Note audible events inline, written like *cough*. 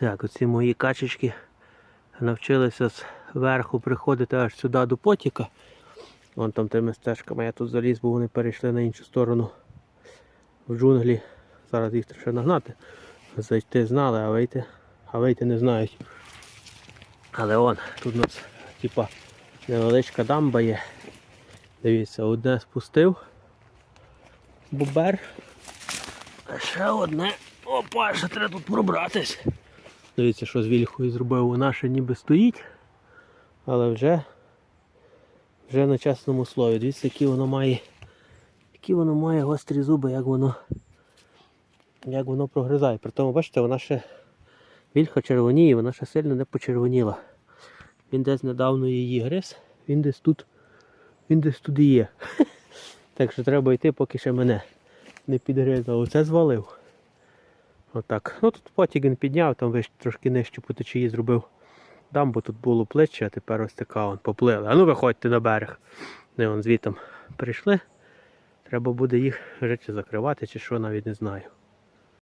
Так, оці мої качечки навчилися зверху приходити аж сюди до потіка. Вон там тими стежками я тут заліз, бо вони перейшли на іншу сторону в джунглі. Зараз їх треба нагнати. Зайти знали, а вийти, а вийти не знають. Але он, тут у нас типа невеличка дамба є. Дивіться, одне спустив бубер. А ще одне. Опа, ще треба тут пробратись. Дивіться, що з вільхою зробив. Вона ще ніби стоїть, але вже, вже на чесному слові. Дивіться, які воно має, які воно має гострі зуби, як воно, як воно прогризає. При тому, бачите, вона ще вільха червоніє, вона ще сильно не почервоніла. Він десь недавно її гриз, він десь тут, він десь тут і є. *laughs* Так що треба йти, поки ще мене не підгризав. Оце звалив. Отак. Ну тут потік він підняв, там виш, трошки нижче по течії зробив дамбу, тут було плече, а тепер ось така вон поплили. А ну виходьте на берег. Не вон звітом прийшли. Треба буде їх вже чи закривати, чи що навіть не знаю.